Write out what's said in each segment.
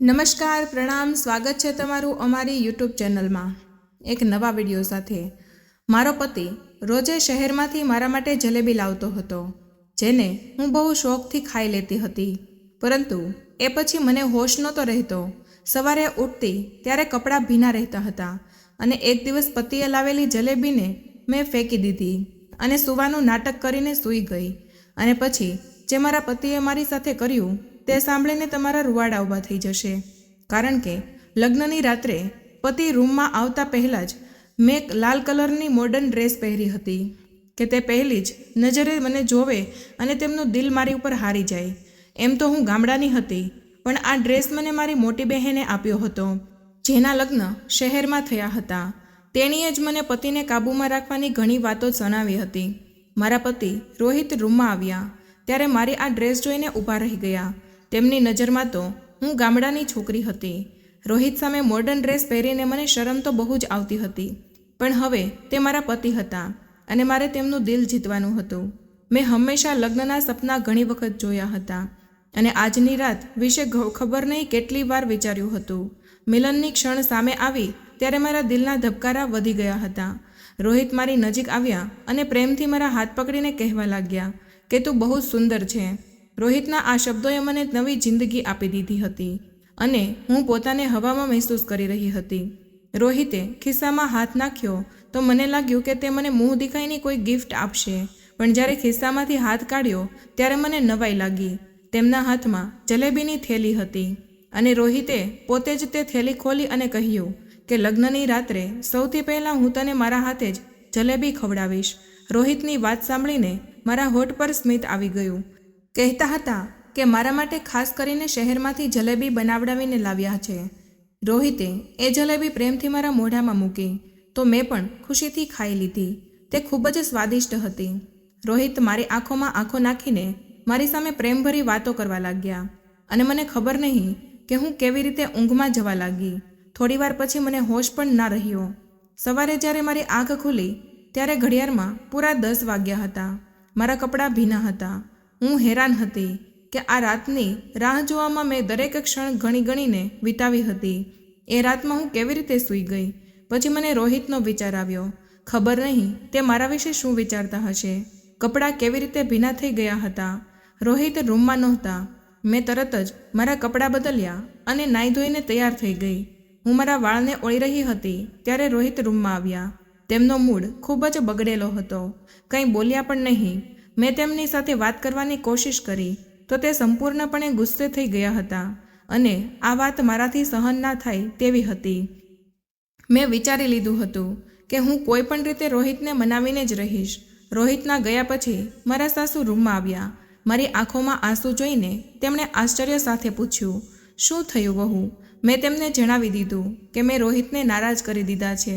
નમસ્કાર, પ્રણામ, સ્વાગત છે તમારું અમારી યુટ્યુબ ચેનલમાં એક નવા વીડિયો સાથે. મારો પતિ રોજે શહેરમાંથી મારા માટે જલેબી લાવતો હતો, જેને હું બહુ શોખથી ખાઈ લેતી હતી. પરંતુ એ પછી મને હોશ નહોતો રહેતો. સવારે ઉઠતી ત્યારે કપડાં ભીના રહેતા હતા અને એક દિવસ પતિએ લાવેલી જલેબીને મેં ફેંકી દીધી અને સૂવાનું નાટક કરીને સૂઈ ગઈ અને પછી જે મારા પતિએ મારી સાથે કર્યું તે સાંભળીને તમારા રૂવાડા ઊભા થઈ જશે. કારણ કે લગ્નની રાત્રે પતિ રૂમમાં આવતા પહેલાં જ મેં લાલ કલરની મોડર્ન ડ્રેસ પહેરી હતી, કે તે પહેલી જ નજરે મને જોવે અને તેમનું દિલ મારી ઉપર હારી જાય. એમ તો હું ગામડાની હતી, પણ આ ડ્રેસ મને મારી મોટી બહેને આપ્યો હતો, જેના લગ્ન શહેરમાં થયા હતા. તેણીએ જ મને પતિને કાબૂમાં રાખવાની ઘણી વાતો જણાવી હતી. મારા પતિ રોહિત રૂમમાં આવ્યા, ત્યારે મારી આ ડ્રેસ જોઈને ઊભા રહી ગયા. તેમની નજરમાં તો હું ગામડાની છોકરી હતી. રોહિત સામે મોડર્ન ડ્રેસ પહેરીને મને શરમ તો બહુ જ આવતી હતી. પણ હવે તે મારા પતિ હતા અને મારે તેમનું દિલ જીતવાનું હતું. મેં હંમેશા લગ્નના સપના ઘણી વખત જોયા હતા અને આજની રાત વિશે ખબર નહીં કેટલી વાર વિચાર્યું હતું. મિલનની ક્ષણ સામે આવી ત્યારે મારા દિલના ધબકારા વધી ગયા હતા. રોહિત મારી નજીક આવ્યા અને પ્રેમથી મારા હાથ પકડીને કહેવા લાગ્યા કે તું બહુ સુંદર છે. રોહિતના આ શબ્દોએ મને નવી જિંદગી આપી દીધી હતી અને હું પોતાને હવામાં મહેસૂસ કરી રહી હતી. રોહિતે ખિસ્સામાં હાથ નાખ્યો તો મને લાગ્યું કે તે મને મોહ દેખાઈની કોઈ ગિફ્ટ આપશે. પણ જ્યારે ખિસ્સામાંથી હાથ કાઢ્યો ત્યારે મને નવાઈ લાગી. તેમના હાથમાં જલેબીની થેલી હતી અને રોહિતે પોતે જ તે થેલી ખોલી અને કહ્યું કે લગ્નની રાત્રે સૌથી પહેલાં હું તને મારા હાથે જ જલેબી ખવડાવીશ. રોહિતની વાત સાંભળીને મારા હોઠ પર સ્મિત આવી ગયું. કહેતા હતા કે મારા માટે ખાસ કરીને શહેરમાંથી જલેબી બનાવડાવીને લાવ્યા છે. રોહિતે એ જલેબી પ્રેમથી મારા મોઢામાં મૂકી, તો મેં પણ ખુશીથી ખાઈ લીધી. તે ખૂબ જ સ્વાદિષ્ટ હતી. રોહિત મારી આંખોમાં આંખો નાખીને મારી સામે પ્રેમભરી વાતો કરવા લાગ્યા અને મને ખબર નહીં કે હું કેવી રીતે ઊંઘમાં જવા લાગી. થોડીવાર પછી મને હોશ પણ ના રહ્યો. સવારે જ્યારે મારી આંખ ખુલી, ત્યારે ઘડિયાળમાં પૂરા દસ વાગ્યા હતા. મારા કપડાં ભીના હતા. હું હેરાન હતી કે આ રાતની રાહ જોવામાં મેં દરેક ક્ષણ ગણી ગણીને વિતાવી હતી. એ રાતમાં હું કેવી રીતે સૂઈ ગઈ? પછી મને રોહિતનો વિચાર આવ્યો. ખબર નહીં તે મારા વિશે શું વિચારતા હશે? કપડાં કેવી રીતે ભીના થઈ ગયા હતા? રોહિત રૂમમાં નહોતા. મેં તરત જ મારા કપડાં બદલ્યા અને નાઈ ધોઈને તૈયાર થઈ ગઈ. હું મારા વાળને ઓળી રહી હતી ત્યારે રોહિત રૂમમાં આવ્યા. તેમનો મૂડ ખૂબ જ બગડેલો હતો. કંઈ બોલ્યા પણ નહીં. મેં તેમની સાથે વાત કરવાની કોશિશ કરી, તો તે સંપૂર્ણપણે ગુસ્સે થઈ ગયા હતા અને આ વાત મારાથી સહન ના થાય તેવી હતી. મેં વિચારી લીધું હતું કે હું કોઈ પણ રીતે રોહિતને મનાવીને જ રહીશ. રોહિતના ગયા પછી મારા સાસુ રૂમમાં આવ્યા. મારી આંખોમાં આંસુ જોઈને તેમણે આશ્ચર્ય સાથે પૂછ્યું, શું થયું વહુ? મેં તેમને જણાવી દીધું કે મેં રોહિતને નારાજ કરી દીધા છે.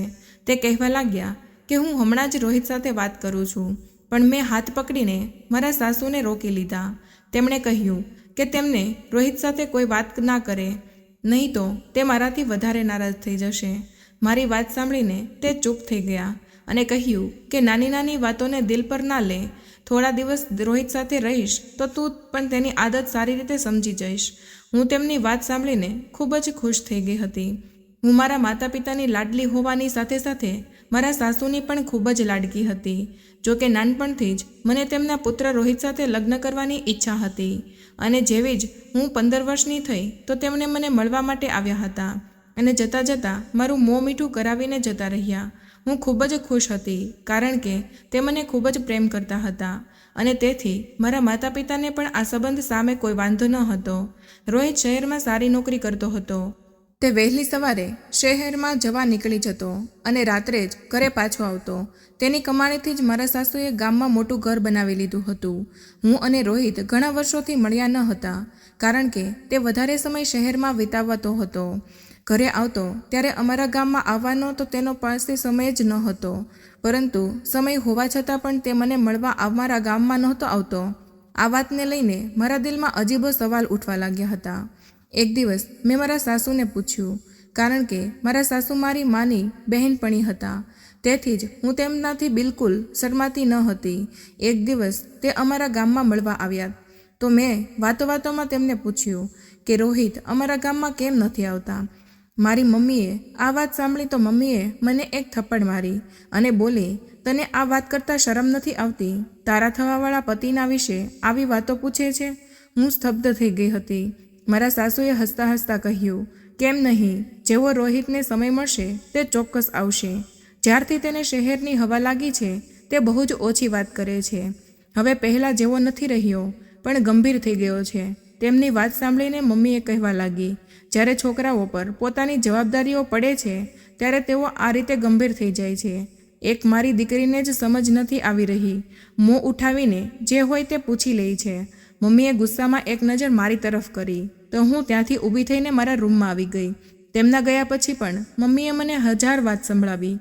તે કહેવા લાગ્યા કે હું હમણાં જ રોહિત સાથે વાત કરું છું. પણ મેં હાથ પકડીને મારા સાસુને રોકી લીધા. તેમણે કહ્યું કે તેમને રોહિત સાથે કોઈ વાત ના કરે, નહીં તો તે મારાથી વધારે નારાજ થઈ જશે. મારી વાત સાંભળીને તે ચૂપ થઈ ગયા અને કહ્યું કે નાની નાની વાતોને દિલ પર ના લે. થોડા દિવસ રોહિત સાથે રહીશ તો તું પણ તેની આદત સારી રીતે સમજી જઈશ. હું તેમની વાત સાંભળીને ખૂબ જ ખુશ થઈ ગઈ હતી. હું મારા માતા પિતાની લાડલી હોવાની સાથે સાથે મારા સાસુની પણ ખૂબ જ લાડકી હતી. જો કે નાનપણથી જ મને તેમના પુત્ર રોહિત સાથે લગ્ન કરવાની ઈચ્છા હતી. અને જેવી જ હું પંદર વર્ષની થઈ, તો તેમણે મને મળવા માટે આવ્યા હતા. અને જતાં જતાં મારું મોં મીઠું કરાવીને જતા રહ્યા. હું ખૂબ જ ખુશ હતી, કારણ કે તે મને ખૂબ જ પ્રેમ કરતા હતા. અને તેથી મારા માતા પિતાને પણ આ સંબંધ સામે કોઈ વાંધો ન હતો. રોહિત શહેરમાં સારી નોકરી કરતો હતો. તે વહેલી સવારે શહેરમાં જવા નીકળી જતો અને રાત્રે જ ઘરે પાછો આવતો. તેની કમાણીથી જ મારા સાસુએ ગામમાં મોટું ઘર બનાવી લીધું હતું. હું અને રોહિત ઘણા વર્ષોથી મળ્યા ન હતા, કારણ કે તે વધારે સમય શહેરમાં વિતાવતો હતો. ઘરે આવતો ત્યારે અમારા ગામમાં આવવાનો તો તેનો પાસે સમય જ ન હતો પરંતુ સમય હોવા છતાં પણ તે મને મળવા અમારા ગામમાં નહોતો આવતો. આ વાતને લઈને મારા દિલમાં અજીબો સવાલ ઉઠવા લાગ્યા હતા. એક દિવસ મેં મારા સાસુને પૂછ્યું, કારણ કે મારા સાસુ મારી માની બહેનપણી હતા, તેથી જ હું તેમનાથી બિલકુલ શરમાતી ન હતી. એક દિવસ તે અમારા ગામમાં મળવા આવ્યા. તો મેં વાતો વાતોમાં તેમને પૂછ્યું કે, રોહિત, અમારા ગામમાં કેમ નથી આવતા? મારી મમ્મીએ આ વાત સાંભળી તો મમ્મીએ મને એક થપ્પડ મારી અને બોલી, તને આ વાત કરતાં શરમ નથી આવતી? તારા થવાવાળા પતિના વિશે આવી વાતો પૂછે છે? હું સ્તબ્ધ થઈ ગઈ હતી. મારા સાસુએ હસતા હસતા કહ્યું, કેમ નહીં? જેવો રોહિતને સમય મળશે, તે ચોક્કસ આવશે. જ્યારથી તેને શહેરની હવા લાગી છે, તે બહુ જ ઓછી વાત કરે છે. હવે પહેલાં જેવો નથી રહ્યો, પણ ગંભીર થઈ ગયો છે. તેમની વાત સાંભળીને મમ્મીએ કહેવા લાગી, જ્યારે છોકરાઓ પર પોતાની જવાબદારીઓ પડે છે, ત્યારે તેઓ આ રીતે ગંભીર થઈ જાય છે. એક મારી દીકરીને જ સમજ નથી આવી રહી. મોં ઉઠાવીને જે હોય તે પૂછી લે છે. મમ્મીએ ગુસ્સામાં એક નજર મારી તરફ કરી. તો હું ત્યાંથી ઊભી થઈને મારા રૂમમાં આવી ગઈ. તેમના ગયા પછી પણ મમ્મીએ મને હજાર વાત સંભળાવી.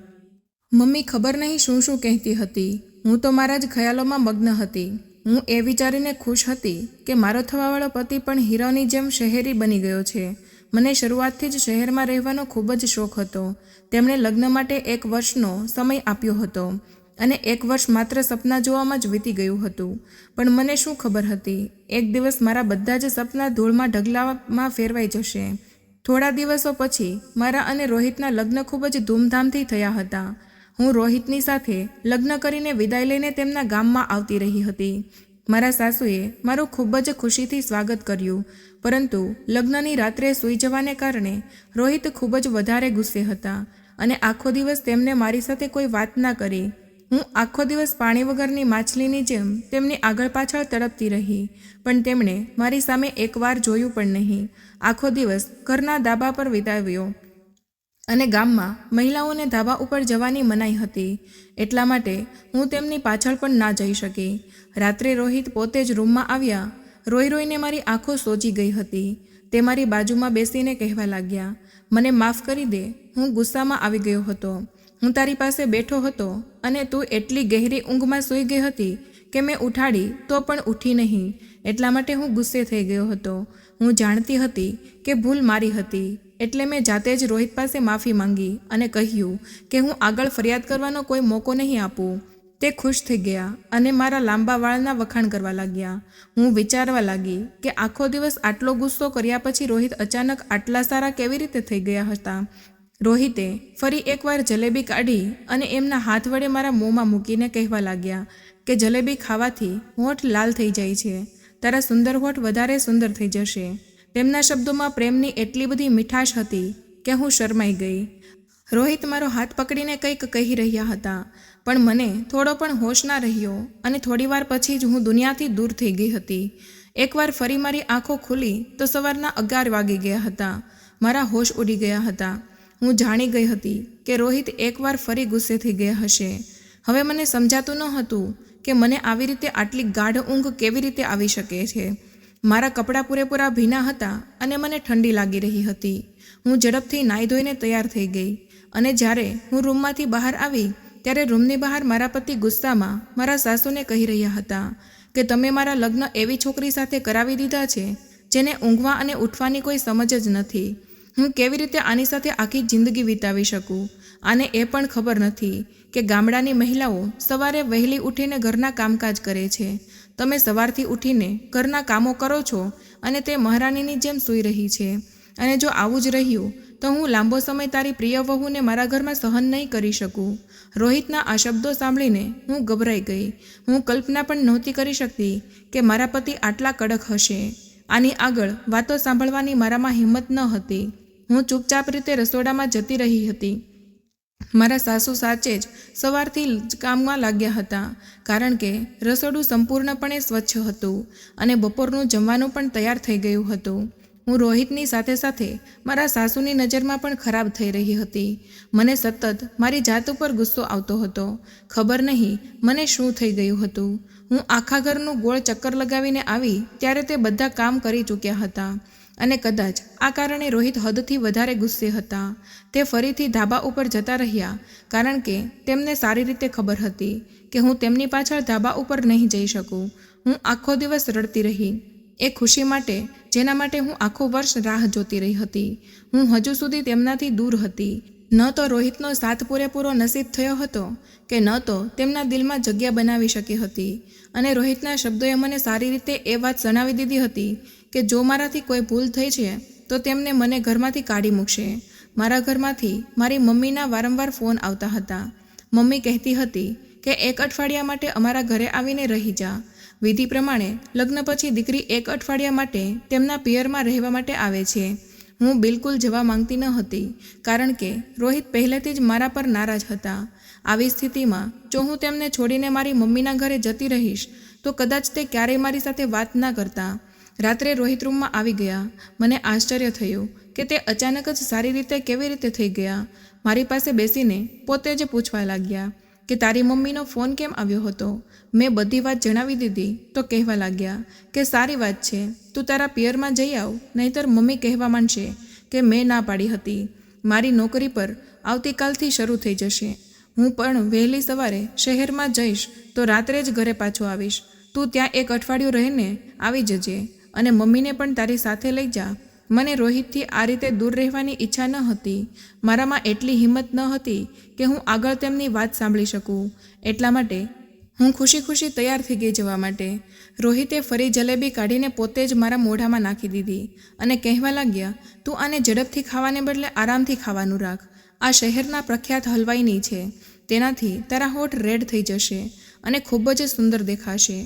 મમ્મી ખબર નહીં શું શું કહેતી હતી. હું તો મારા જ ખ્યાલોમાં મગ્ન હતી. હું એ વિચારીને ખુશ હતી કે મારો થવાવાળો પતિ પણ હીરોની જેમ શહેરી બની ગયો છે. મને શરૂઆતથી જ શહેરમાં રહેવાનો ખૂબ જ શોખ હતો. તેમણે લગ્ન માટે એક વર્ષનો સમય આપ્યો હતો. અને એક વર્ષ માત્ર સપના જોવામાં જ વીતી ગયું હતું. પણ મને શું ખબર હતી? એક દિવસ મારા બધા જ સપના ધૂળમાં ઢગલામાં ફેરવાઈ જશે. થોડા દિવસો પછી મારા અને રોહિતના લગ્ન ખૂબ જ ધૂમધામથી થયા હતા. હું રોહિતની સાથે લગ્ન કરીને વિદાય લઈને તેમના ગામમાં આવતી રહી હતી. મારા સાસુએ મારું ખૂબ જ ખુશીથી સ્વાગત કર્યું. પરંતુ લગ્નની રાત્રે સૂઈ જવાને કારણે રોહિત ખૂબ જ વધારે ગુસ્સે હતા અને આખો દિવસ તેમને મારી સાથે કોઈ વાત ના કરી. હું આખો દિવસ પાણી વગરની માછલીની જેમ તેમની આગળ પાછળ તડપતી રહી, પણ તેમણે મારી સામે એકવાર જોયું પણ નહીં. આખો દિવસ ઘરના ધાબા પર વિતાવ્યો અને ગામમાં મહિલાઓને ધાબા ઉપર જવાની મનાઈ હતી. એટલા માટે હું તેમની પાછળ પણ ના જઈ શકી. રાત્રે રોહિત પોતે જ રૂમમાં આવ્યા રોઈ રોઈને મારી આંખો સોજી ગઈ હતી. તે મારી બાજુમાં બેસીને કહેવા લાગ્યા, મને માફ કરી દે, હું ગુસ્સામાં આવી ગયો હતો. હું તારી પાસે બેઠો હતો અને તું એટલી ગહેરી ઊંઘમાં સૂઈ ગઈ હતી કે મેં ઉઠાડી તો પણ ઉઠી નહીં. એટલા માટે હું ગુસ્સે થઈ ગયો હતો. હું જાણતી હતી કે ભૂલ મારી હતી. એટલે મેં જાતે જ રોહિત પાસે માફી માંગી અને કહ્યું કે હું આગળ ફરિયાદ કરવાનો કોઈ મોકો નહીં આપું. તે ખુશ થઈ ગયા અને મારા લાંબા વાળના વખાણ કરવા લાગ્યા. હું વિચારવા લાગી કે આખો દિવસ આટલો ગુસ્સો કર્યા પછી રોહિત અચાનક આટલા સારા કેવી રીતે થઈ ગયા હતા? રોહિતે ફરી એકવાર જલેબી કાઢી અને એમના હાથ વડે મારા મોંમાં મૂકીને કહેવા લાગ્યા કે જલેબી ખાવાથી હોઠ લાલ થઈ જાય છે. તારા સુંદર હોઠ વધારે સુંદર થઈ જશે. તેમના શબ્દોમાં પ્રેમની એટલી બધી મીઠાશ હતી કે હું શરમાઈ ગઈ. રોહિત મારો હાથ પકડીને કંઈક કહી રહ્યા હતા, પણ મને થોડો પણ હોશ ના રહ્યો અને થોડીવાર પછી જ હું દુનિયાથી દૂર થઈ ગઈ હતી. એકવાર ફરી મારી આંખો ખુલી તો સવારના અગિયાર વાગી ગયા હતા. મારા હોશ ઉડી ગયા હતા. હું જાણી ગઈ હતી કે રોહિત એકવાર ફરી ગુસ્સે થઈ ગયા હશે. હવે મને સમજાતું ન હતું કે મને આવી રીતે આટલી ગાઢ ઊંઘ કેવી રીતે આવી શકે છે. મારા કપડાં પૂરેપૂરા ભીના હતા અને મને ઠંડી લાગી રહી હતી. હું ઝડપથી નાહી ધોઈને તૈયાર થઈ ગઈ અને જ્યારે હું રૂમમાંથી બહાર આવી ત્યારે રૂમની બહાર મારા પતિ ગુસ્સામાં મારા સાસુને કહી રહ્યા હતા કે તમે મારા લગ્ન એવી છોકરી સાથે કરાવી દીધા છે, જેને ઊંઘવા અને ઉઠવાની કોઈ સમજ જ નથી. હું કેવી રીતે આની સાથે આખી જિંદગી વિતાવી શકું? આને એ પણ ખબર નથી કે ગામડાની મહિલાઓ સવારે વહેલી ઉઠીને ઘરના કામકાજ કરે છે. તમે સવારથી ઉઠીને ઘરના કામો કરો છો અને તે મહારાણીની જેમ સૂઈ રહી છે. અને જો આવું જ રહ્યું, તો હું લાંબો સમય તારી પ્રિય વહુને મારા ઘરમાં સહન નહીં કરી શકું. રોહિતના આ શબ્દો સાંભળીને હું ગભરાઈ ગઈ. હું કલ્પના પણ નહોતી કરી શકતી કે મારા પતિ આટલા કડક હશે. આની આગળ વાતો સાંભળવાની મારામાં હિંમત ન હતી. હું ચૂપચાપ રીતે રસોડામાં જતી રહી હતી. મારા સાસુ સાચે જ સવારથી જ કામમાં લાગ્યા હતા, કારણ કે રસોડું સંપૂર્ણપણે સ્વચ્છ હતું અને બપોરનું જમવાનું પણ તૈયાર થઈ ગયું હતું. હું રોહિતની સાથે સાથે મારા સાસુની નજરમાં પણ ખરાબ થઈ રહી હતી. મને સતત મારી જાત ઉપર ગુસ્સો આવતો હતો. ખબર નહીં મને શું થઈ ગયું હતું. હું આખા ઘરનું ગોળ ચક્કર લગાવીને આવી ત્યારે તે બધા કામ કરી ચૂક્યા હતા. અને કદાચ આ કારણે રોહિત હદથી વધારે ગુસ્સે હતા. તે ફરીથી ધાબા ઉપર જતા રહ્યા, કારણ કે તેમને સારી રીતે ખબર હતી કે હું તેમની પાછળ ધાબા ઉપર નહીં જઈ શકું. હું આખો દિવસ રડતી રહી. એ ખુશી માટે, જેના માટે હું આખું વર્ષ રાહ જોતી રહી હતી. હું હજુ સુધી તેમનાથી દૂર હતી. ન તો રોહિતનો સાથ પૂરેપૂરો નસીબ થયો હતો કે ન તો તેમના દિલમાં જગ્યા બનાવી શકી હતી. અને રોહિતના શબ્દોએ મને સારી રીતે એ વાત જણાવી દીધી હતી કે જો મારાથી કોઈ ભૂલ થઈ છે, તો તેમને મને ઘરમાંથી કાઢી મૂકશે. મારા ઘરમાંથી મારી મમ્મીના વારંવાર ફોન આવતા હતા. મમ્મી કહેતી હતી કે એક અઠવાડિયા માટે અમારા ઘરે આવીને રહી જા. વિધિ પ્રમાણે લગ્ન પછી દીકરી એક અઠવાડિયા માટે તેમના પિયરમાં રહેવા માટે આવે છે. હું બિલકુલ જવા માંગતી ન હતી, કારણ કે રોહિત પહેલેથી જ મારા પર નારાજ હતા. આવી સ્થિતિમાં જો હું તેમને છોડીને મારી મમ્મીના ઘરે જતી રહીશ, તો કદાચ તે ક્યારેય મારી સાથે વાત ના કરતા. રાત્રે રોહિત રૂમમાં આવી ગયા. મને આશ્ચર્ય થયું કે તે અચાનક જ સારી રીતે કેવી રીતે થઈ ગયા. મારી પાસે બેસીને પોતે જ પૂછવા લાગ્યા કે તારી મમ્મીનો ફોન કેમ આવ્યો હતો? મેં બધી વાત જણાવી દીધી તો કહેવા લાગ્યા કે સારી વાત છે. તું તારા પિયરમાં જઈ આવ, નહીંતર મમ્મી કહેવા માંડશે કે મેં ના પાડી હતી. મારી નોકરી પર આવતીકાલથી શરૂ થઈ જશે. હું પણ વહેલી સવારે શહેરમાં જઈશ તો રાત્રે જ ઘરે પાછો આવીશ. તું ત્યાં એક અઠવાડિયું રહીને આવી જજે. અને મમ્મીને પણ તારી સાથે લઈ જા. મને રોહિતથી આ રીતે દૂર રહેવાની ઈચ્છા ન હતી. મારામાં એટલી હિંમત ન હતી કે હું આગળ તેમની વાત સાંભળી શકું. એટલા માટે હું ખુશી ખુશી તૈયાર થઈ ગઈ જવા માટે. રોહિતે ફરી જલેબી કાઢીને પોતે જ મારા મોઢામાં નાખી દીધી અને કહેવા લાગ્યા, તું આને ઝડપથી ખાવાને બદલે આરામથી ખાવાનું રાખ. આ શહેરના પ્રખ્યાત હલવાઈની છે. તેનાથી તારા હોઠ રેડ થઈ જશે અને ખૂબ જ સુંદર દેખાશે.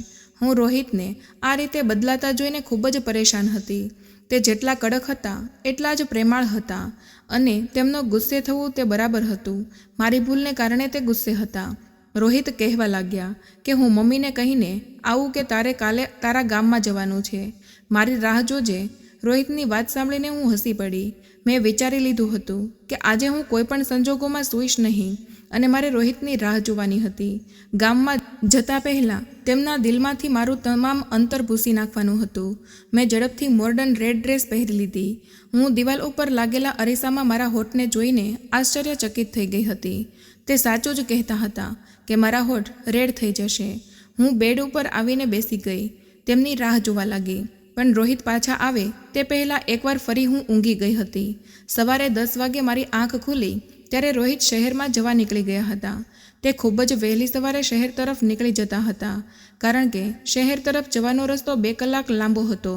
હું રોહિતને આ રીતે બદલાતા જોઈને ખૂબ જ પરેશાન હતી. તે જેટલા કડક હતા, એટલા જ પ્રેમાળ હતા અને તેમનો ગુસ્સે થવું તે બરાબર હતું. મારી ભૂલને કારણે તે ગુસ્સે હતા. રોહિત કહેવા લાગ્યા કે હું મમ્મીને કહીને આવું કે તારે કાલે તારા ગામમાં જવાનું છે. મારી રાહ જોજે. રોહિતની વાત સાંભળીને હું હસી પડી. મેં વિચારી લીધું હતું કે આજે હું કોઈપણ સંજોગોમાં સૂઈશ નહીં અને મારે રોહિતની રાહ જોવાની હતી. ગામમાં જતા પહેલાં તેમના દિલમાંથી મારું તમામ અંતર ભૂસી નાખવાનું હતું. મેં ઝડપથી મોર્ડન રેડ ડ્રેસ પહેરી લીધી. હું દિવાલ ઉપર લાગેલા અરીસામાં મારા હોઠને જોઈને આશ્ચર્યચકિત થઈ ગઈ હતી. તે સાચું જ કહેતા હતા કે મારા હોઠ રેડ થઈ જશે. હું બેડ ઉપર આવીને બેસી ગઈ. તેમની રાહ જોવા લાગી. પણ રોહિત પાછા આવે તે પહેલાં એકવાર ફરી હું ઊંઘી ગઈ હતી. સવારે દસ વાગે મારી આંખ ખુલી ત્યારે રોહિત શહેરમાં જવા નીકળી ગયા હતા. તે ખૂબ જ વહેલી સવારે શહેર તરફ નીકળી જતા હતા, કારણ કે શહેર તરફ જવાનો રસ્તો બે કલાક લાંબો હતો.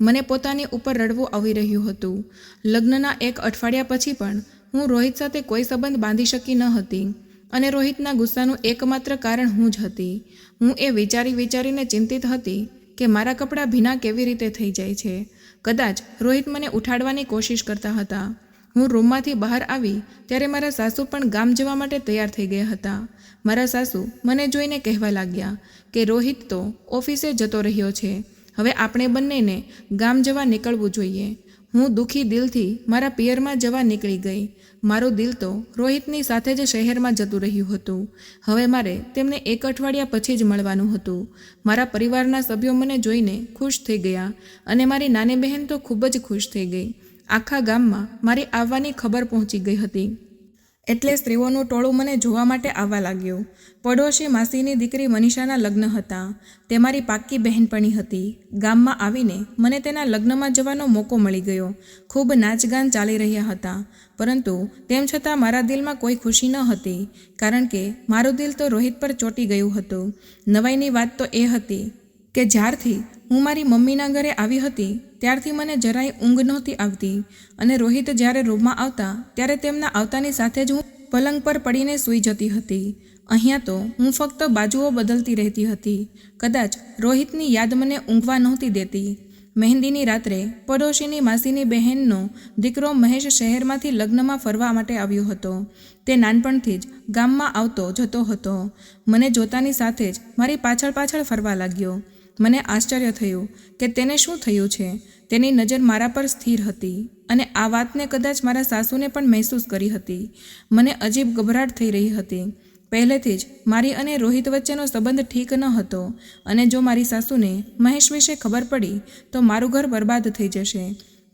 મને પોતાની ઉપર રડવું આવી રહ્યું હતું. લગ્નના એક અઠવાડિયા પછી પણ હું રોહિત સાથે કોઈ સંબંધ બાંધી શકી ન હતી અને રોહિતના ગુસ્સાનું એકમાત્ર કારણ હું જ હતી. હું એ વિચારી વિચારીને ચિંતિત હતી કે મારા કપડાં ભીના કેવી રીતે થઈ જાય છે? કદાચ રોહિત મને ઉઠાડવાની કોશિશ કરતા હતા. હું રૂમમાંથી બહાર આવી ત્યારે મારા સાસુ પણ ગામ જવા માટે તૈયાર થઈ ગયા હતા. મારા સાસુ મને જોઈને કહેવા લાગ્યા કે રોહિત તો ઓફિસે જતો રહ્યો છે. હવે આપણે બંનેને ગામ જવા નીકળવું જોઈએ. હું દુઃખી દિલથી મારા પિયરમાં જવા નીકળી ગઈ. મારું દિલ તો રોહિતની સાથે જ શહેરમાં જતું રહ્યું હતું. હવે મારે તેમને એક અઠવાડિયા પછી જ મળવાનું હતું. મારા પરિવારના સભ્યો મને જોઈને ખુશ થઈ ગયા અને મારી નાની બહેન તો ખૂબ જ ખુશ થઈ ગઈ. આખા ગામમાં મારી આવવાની ખબર પહોંચી ગઈ હતી. એટલે સ્ત્રીઓનું ટોળું મને જોવા માટે આવવા લાગ્યું. પડોશી માસીની દીકરી મનીષાના લગ્ન હતા. તે મારી પાક્કી બહેનપણી હતી. ગામમાં આવીને મને તેના લગ્નમાં જવાનો મોકો મળી ગયો. ખૂબ નાચગાન ચાલી રહ્યા હતા. પરંતુ તેમ છતાં મારા દિલમાં કોઈ ખુશી ન હતી, કારણ કે મારું દિલ તો રોહિત પર ચોંટી ગયું હતું. નવાઈની વાત તો એ હતી કે જ્યારથી હું મારી મમ્મીના ઘરે આવી હતી ત્યારથી મને જરાય ઊંઘ નહોતી આવતી. અને રોહિત જ્યારે રૂમમાં આવતા, ત્યારે તેમના આવતાની સાથે જ હું પલંગ પર પડીને સૂઈ જતી હતી. અહીંયા તો હું ફક્ત બાજુઓ બદલતી રહેતી હતી. કદાચ રોહિતની યાદ મને ઊંઘવા નહોતી દેતી. મહેંદીની રાત્રે પડોશીની માસીની બહેનનો દીકરો મહેશ શહેરમાંથી લગ્નમાં ફરવા માટે આવ્યો હતો. તે નાનપણથી જ ગામમાં આવતો જતો હતો. મને જોતાની સાથે જ મારી પાછળ પાછળ ફરવા લાગ્યો. મને આશ્ચર્ય થયું કે તેને શું થયું છે. તેની નજર મારા પર સ્થિર હતી અને આ વાતને કદાચ મારા સાસુને પણ મહેસૂસ કરી હતી. મને અજીબ ગભરાટ થઈ રહી હતી. પહેલેથી જ મારી અને રોહિત વચ્ચેનો સંબંધ ઠીક ન હતો અને જો મારી સાસુને મહેશ વિશે ખબર પડી, તો મારું ઘર બરબાદ થઈ જશે.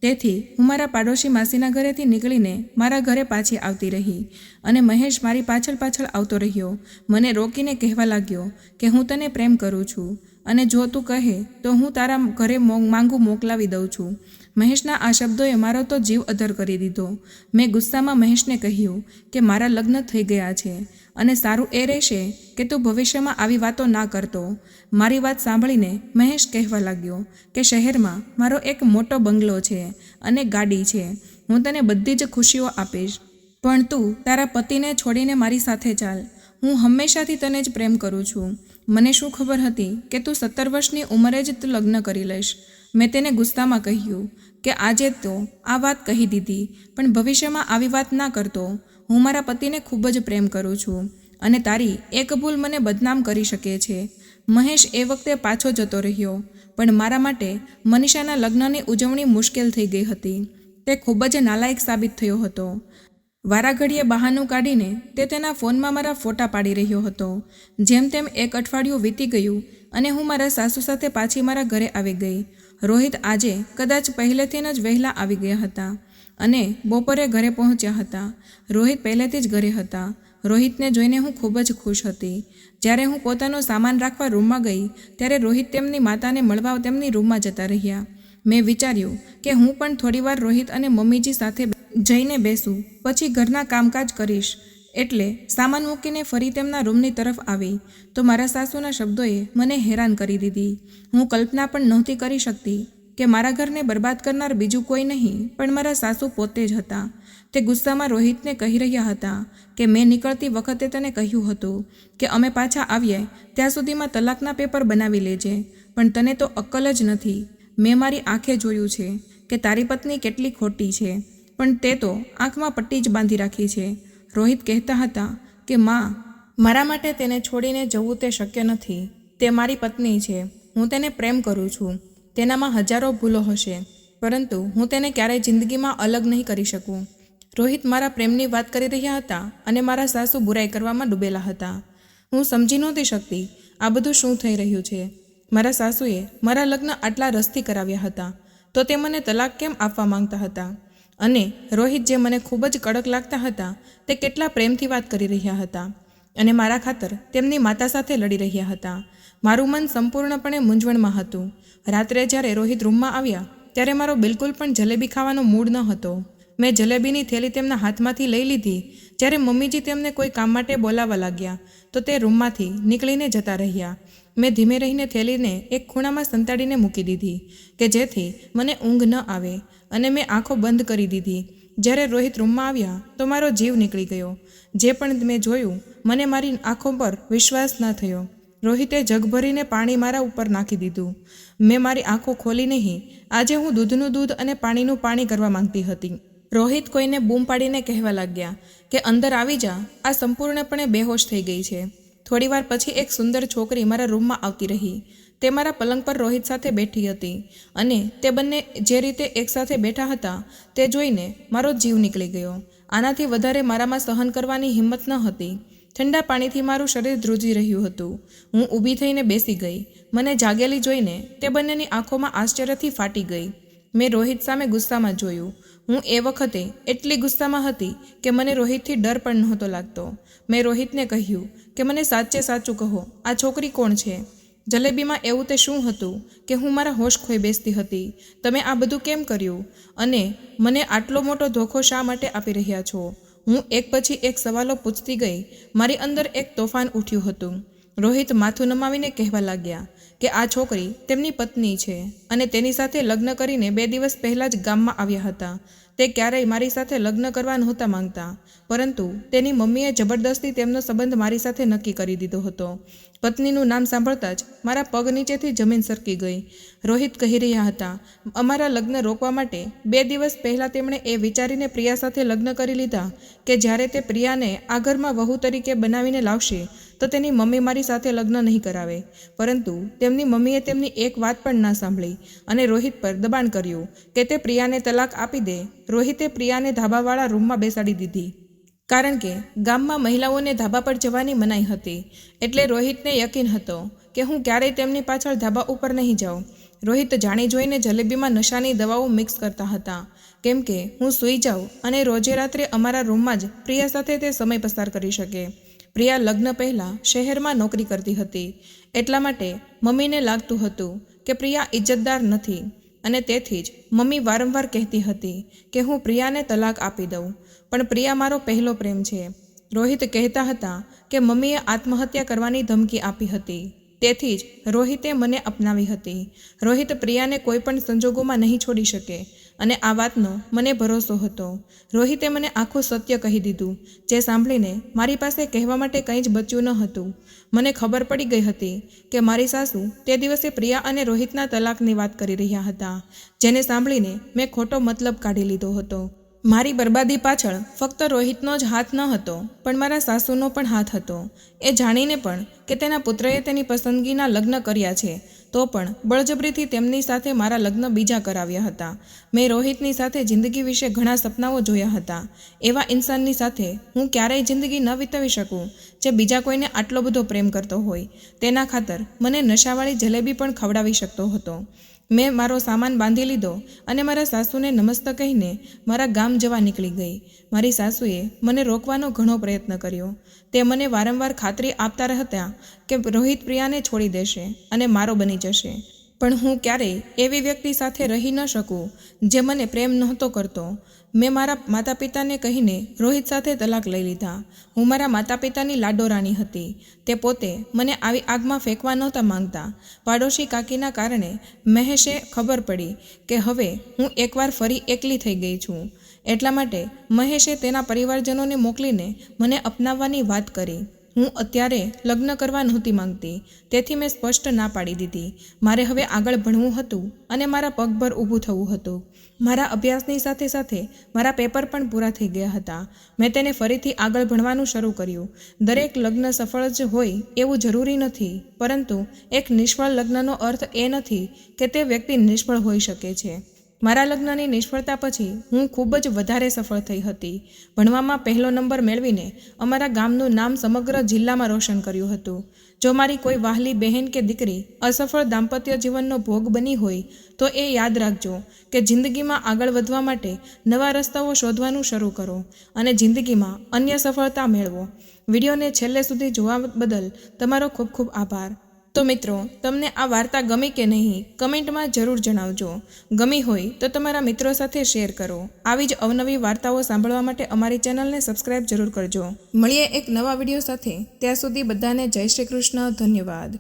તેથી હું મારા પાડોશી માસીના ઘરેથી નીકળીને મારા ઘરે પાછી આવતી રહી અને મહેશ મારી પાછળ પાછળ આવતો રહ્યો. મને રોકીને કહેવા લાગ્યો કે હું તને પ્રેમ કરું છું. અને જો તું કહે, તો હું તારા ઘરે માંગું મોકલાવી દઉં છું. મહેશના આ શબ્દોએ મારો તો જીવ અધર કરી દીધો. મેં ગુસ્સામાં મહેશને કહ્યું કે મારા લગ્ન થઈ ગયા છે અને સારું એ રહેશે કે તું ભવિષ્યમાં આવી વાતો ના કરતો. મારી વાત સાંભળીને મહેશ કહેવા લાગ્યો કે શહેરમાં મારો એક મોટો બંગલો છે અને ગાડી છે. હું તને બધી જ ખુશીઓ આપીશ. પણ તું તારા પતિને છોડીને મારી સાથે ચાલ. હું હંમેશાથી તને જ પ્રેમ કરું છું. મને શું ખબર હતી કે તું સત્તર વર્ષની ઉંમરે જ તું લગ્ન કરી લઈશ? મેં તેને ગુસ્સામાં કહ્યું કે આજે તો આ વાત કહી દીધી, પણ ભવિષ્યમાં આવી વાત ના કરતો. હું મારા પતિને ખૂબ જ પ્રેમ કરું છું અને તારી એક ભૂલ મને બદનામ કરી શકે છે. મહેશ એ વખતે પાછો જતો રહ્યો, પણ મારા માટે મનીષાના લગ્નની ઉજવણી મુશ્કેલ થઈ ગઈ હતી. તે ખૂબ જ નાલાયક સાબિત થયો હતો. વારાઘડીએ બહાનું કાઢીને તે તેના ફોનમાં મારા ફોટા પાડી રહ્યો હતો. જેમ તેમ એક અઠવાડિયું વીતી ગયું અને હું મારા સાસુ સાથે પાછી મારા ઘરે આવી ગઈ. રોહિત આજે કદાચ પહેલેથી જ વહેલા આવી ગયા હતા અને બપોરે ઘરે પહોંચ્યા હતા. રોહિત પહેલેથી જ ઘરે હતા. રોહિતને જોઈને હું ખૂબ જ ખુશ હતી. જ્યારે હું પોતાનો સામાન રાખવા રૂમમાં ગઈ, ત્યારે રોહિત તેમની માતાને મળવા તેમની રૂમમાં જતા રહ્યા. મેં વિચાર્યું કે હું પણ થોડીવાર રોહિત અને મમ્મીજી સાથે જઈને બેસું, પછી ઘરના કામકાજ કરીશ. એટલે સામાન મૂકીને ફરી તેમના રૂમની તરફ આવી. તો મારા સાસુના શબ્દોએ મને હેરાન કરી દીધી. હું કલ્પના પણ નહોતી કરી શકતી કે મારા ઘરને બરબાદ કરનાર બીજું કોઈ નહીં, પણ મારા સાસુ પોતે જ હતા. તે ગુસ્સામાં રોહિતને કહી રહ્યા હતા કે મેં નીકળતી વખતે તને કહ્યું હતું કે અમે પાછા આવીએ, ત્યાં સુધીમાં તલાકના પેપર બનાવી લેજે. પણ તને તો અક્કલ જ નથી. મેં મારી આંખે જોયું છે કે તારી પત્ની કેટલી ખોટી છે. પણ તે તો આંખમાં પટ્ટી જ બાંધી રાખી છે. રોહિત કહેતા હતા કે, માં, મારા માટે તેને છોડીને જવું તે શક્ય નથી. તે મારી પત્ની છે. હું તેને પ્રેમ કરું છું. તેનામાં હજારો ભૂલો હશે. પરંતુ હું તેને ક્યારેય જિંદગીમાં અલગ નહીં કરી શકું. રોહિત મારા પ્રેમની વાત કરી રહ્યા હતા અને મારા સાસુ બુરાઈ કરવામાં ડૂબેલા હતા. હું સમજી નહોતી શકતી આ બધું શું થઈ રહ્યું છે. મારા સાસુએ મારા લગ્ન આટલા રસથી કરાવ્યા હતા. તો તે મને તલાક કેમ આપવા માંગતા હતા? અને રોહિત જે મને ખૂબ જ કડક લાગતા હતા, તે કેટલા પ્રેમથી વાત કરી રહ્યા હતા અને મારા ખાતર તેમની માતા સાથે લડી રહ્યા હતા. મારું મન સંપૂર્ણપણે મૂંઝવણમાં હતું. રાત્રે જ્યારે રોહિત રૂમમાં આવ્યા, ત્યારે મારો બિલકુલ પણ જલેબી ખાવાનો મૂડ ન હતો. મેં જલેબીની થેલી તેમના હાથમાંથી લઈ લીધી. જ્યારે મમ્મીજી તેમને કોઈ કામ માટે બોલાવવા લાગ્યા, તો તે રૂમમાંથી નીકળીને જતા રહ્યા. મેં ધીમે રહીને થેલીને એક ખૂણામાં સંતાડીને મૂકી દીધી, કે જેથી મને ઊંઘ ન આવે. અને મેં આંખો બંધ કરી દીધી. જ્યારે રોહિત રૂમમાં આવ્યા, તો મારો જીવ નીકળી ગયો. જે પણ મેં જોયું, મને મારી આંખો પર વિશ્વાસ ન થયો. રોહિતે જગ ભરીને પાણી મારા ઉપર નાખી દીધું. મેં મારી આંખો ખોલી નહીં. આજે હું દૂધનું દૂધ અને પાણીનું પાણી કરવા માંગતી હતી. રોહિત કોઈને બૂમ પાડીને કહેવા લાગ્યા કે, અંદર આવી જા. આ સંપૂર્ણપણે બેહોશ થઈ ગઈ છે. થોડીવાર પછી એક સુંદર છોકરી મારા રૂમમાં આવતી રહી. તે મારા પલંગ પર રોહિત સાથે બેઠી હતી અને તે બંને જે રીતે એકસાથે બેઠા હતા તે જોઈને મારો જીવ નીકળી ગયો. આનાથી વધારે મારામાં સહન કરવાની હિંમત ન હતી. ઠંડા પાણીથી મારું શરીર ધ્રુજી રહ્યું હતું. હું ઊભી થઈને બેસી ગઈ. મને જાગેલી જોઈને તે બંનેની આંખોમાં આશ્ચર્યથી ફાટી ગઈ. મેં રોહિત સામે ગુસ્સામાં જોયું. હું એ વખતે એટલી ગુસ્સામાં હતી કે મને રોહિતથી ડર પણ નહોતો લાગતો. મેં રોહિતને કહ્યું કે મને સાચે સાચું કહો. આ છોકરી કોણ છે? જલેબીમાં એવું તે શું હતું કે હું મારા હોશ ખોઈ બેસતી હતી? તમે આ બધું કેમ કર્યું? અને મને આટલો મોટો ધોખો શા માટે આપી રહ્યા છો? હું એક પછી એક સવાલો પૂછતી ગઈ. મારી અંદર એક તોફાન ઉઠ્યું હતું. રોહિત માથું નમાવીને કહેવા લાગ્યા કે આ છોકરી તેમની પત્ની છે અને તેની સાથે લગ્ન કરીને બે દિવસ પહેલાં જ ગામમાં આવ્યા હતા. તે ક્યારેય મારી સાથે લગ્ન કરવા નહોતા માંગતા. પરંતુ તેની મમ્મીએ જબરદસ્તી તેમનો સંબંધ મારી સાથે નક્કી કરી દીધો હતો. પત્નીનું નામ સાંભળતા જ મારા પગ નીચેથી જમીન સરકી ગઈ. રોહિત કહી રહ્યા હતા, અમારા લગ્ન રોકવા માટે બે દિવસ પહેલાં તેમણે એ વિચારીને પ્રિયા સાથે લગ્ન કરી લીધા કે જ્યારે તે પ્રિયાને આ ઘરમાં વહુ તરીકે બનાવીને લાવશે, તો તેની મમ્મી મારી સાથે લગ્ન નહીં કરાવે. પરંતુ તેમની મમ્મીએ તેમની એક વાત પણ ના સાંભળી અને રોહિત પર દબાણ કર્યું કે તે પ્રિયાને તલાક આપી દે. રોહિતે પ્રિયાને ધાબાવાળા રૂમમાં બેસાડી દીધી. કારણ કે ગામમાં મહિલાઓને ધાબા પર જવાની મનાઈ હતી. એટલે રોહિતને યકીન હતો કે હું ક્યારેય તેમની પાછળ ધાબા ઉપર નહીં જાઉં. રોહિત જાણી જોઈને જલેબીમાં નશાની દવાઓ મિક્સ કરતા હતા. કેમ કે હું સૂઈ જાઉં અને રોજે રાત્રે અમારા રૂમમાં જ પ્રિયા સાથે તે સમય પસાર કરી શકે. પ્રિયા લગ્ન પહેલાં શહેરમાં નોકરી કરતી હતી. એટલા માટે મમ્મીને લાગતું હતું કે પ્રિયા ઇજ્જતદાર નથી. અને તેથી જ મમ્મી વારંવાર કહેતી હતી કે હું પ્રિયાને તલાક આપી દઉં. પણ પ્રિયા મારો પહેલો પ્રેમ છે. રોહિત કહેતા હતા કે મમ્મીએ આત્મહત્યા કરવાની ધમકી આપી હતી. તેથી જ રોહિતે મને અપનાવી હતી. રોહિત પ્રિયાને કોઈ પણ સંજોગોમાં નહીં છોડી શકે અને આ વાતનો મને ભરોસો હતો. રોહિતે મને આખું સત્ય કહી દીધું, જે સાંભળીને મારી પાસે કહેવા માટે કંઈ જ બચ્યું ન હતું. મને ખબર પડી ગઈ હતી કે મારી સાસુ તે દિવસે પ્રિયા અને રોહિતના તલાકની વાત કરી રહ્યા હતા, જેને સાંભળીને મેં ખોટો મતલબ કાઢી લીધો હતો. મારી બરબાદી પાછળ ફક્ત રોહિતનો જ હાથ ન હતો, પણ મારા સાસુનો પણ હાથ હતો. એ જાણીને પણ કે તેના પુત્રએ તેની પસંદગીના લગ્ન કર્યા છે, તો પણ બળજબરીથી તેમની સાથે મારા લગ્ન બીજા કરાવ્યા હતા. મેં રોહિતની સાથે જિંદગી વિશે ઘણા સપનાઓ જોયા હતા. એવા ઇન્સાનની સાથે હું ક્યારેય જિંદગી ન વિતાવી શકું, જે બીજા કોઈને આટલો બધો પ્રેમ કરતો હોય. તેના ખાતર મને નશાવાળી જલેબી પણ ખવડાવી શકતો હતો. મેં મારો સામાન બાંધી લીધો અને મારા સાસુને નમસ્ત કહીને મારા ગામ જવા નીકળી ગઈ. મારી સાસુએ મને રોકવાનો ઘણો પ્રયત્ન કર્યો. તે મને વારંવાર ખાતરી આપતા હતા કે રોહિત પ્રિયાને છોડી દેશે અને મારો બની જશે. પણ હું ક્યારેય એવી વ્યક્તિ સાથે રહી ન શકું જે મને પ્રેમ નહોતો કરતો. મેં મારા માતા પિતાને કહીને રોહિત સાથે તલાક લઈ લીધા. હું મારા માતા પિતાની લાડોરાણી હતી. તે પોતે મને આવી આગમાં ફેંકવા નહોતા માંગતા. પાડોશી કાકીના કારણે મહેશે ખબર પડી કે હવે હું એકવાર ફરી એકલી થઈ ગઈ છું. એટલા માટે મહેશે તેના પરિવારજનોને મોકલીને મને અપનાવવાની વાત કરી. હું અત્યારે લગ્ન કરવા નહોતી માંગતી. તેથી મેં સ્પષ્ટ ના પાડી દીધી. મારે હવે આગળ ભણવું હતું અને મારા પગભર ઊભું થવું હતું. મારા અભ્યાસની સાથે સાથે મારા પેપર પણ પૂરા થઈ ગયા હતા. મેં તેને ફરીથી આગળ ભણવાનું શરૂ કર્યું. દરેક લગ્ન સફળ જ હોય એવું જરૂરી નથી, પરંતુ એક નિષ્ફળ લગ્નનો અર્થ એ નથી કે તે વ્યક્તિ નિષ્ફળ હોઈ શકે છે. મારા લગ્નની નિષ્ફળતા પછી હું ખૂબ જ વધારે સફળ થઈ હતી. ભણવામાં પહેલો નંબર મેળવીને અમારા ગામનું નામ સમગ્ર જિલ્લામાં રોશન કર્યું હતું. જો મારી કોઈ વહાલી બહેન કે દીકરી અસફળ દાંપત્ય જીવનનો ભોગ બની હોય, તો એ યાદ રાખજો કે જિંદગીમાં આગળ વધવા માટે નવા રસ્તાઓ શોધવાનું શરૂ કરો અને જિંદગીમાં અન્ય સફળતા મેળવો. વિડીયોને છેલ્લે સુધી જોવા બદલ તમારો ખૂબ ખૂબ આભાર. તો મિત્રો, તમને આ વાર્તા ગમી કે નહીં, કમેન્ટમાં જરૂર જણાવજો. ગમી હોય તો તમારા મિત્રો સાથે શેર કરો. આવી જ અવનવી વાર્તાઓ સાંભળવા માટે અમારી ચેનલને સબસ્ક્રાઇબ જરૂર કરજો. મળીએ એક નવા વીડિયો સાથે. ત્યાં સુધી બધાને જય શ્રી કૃષ્ણ. ધન્યવાદ.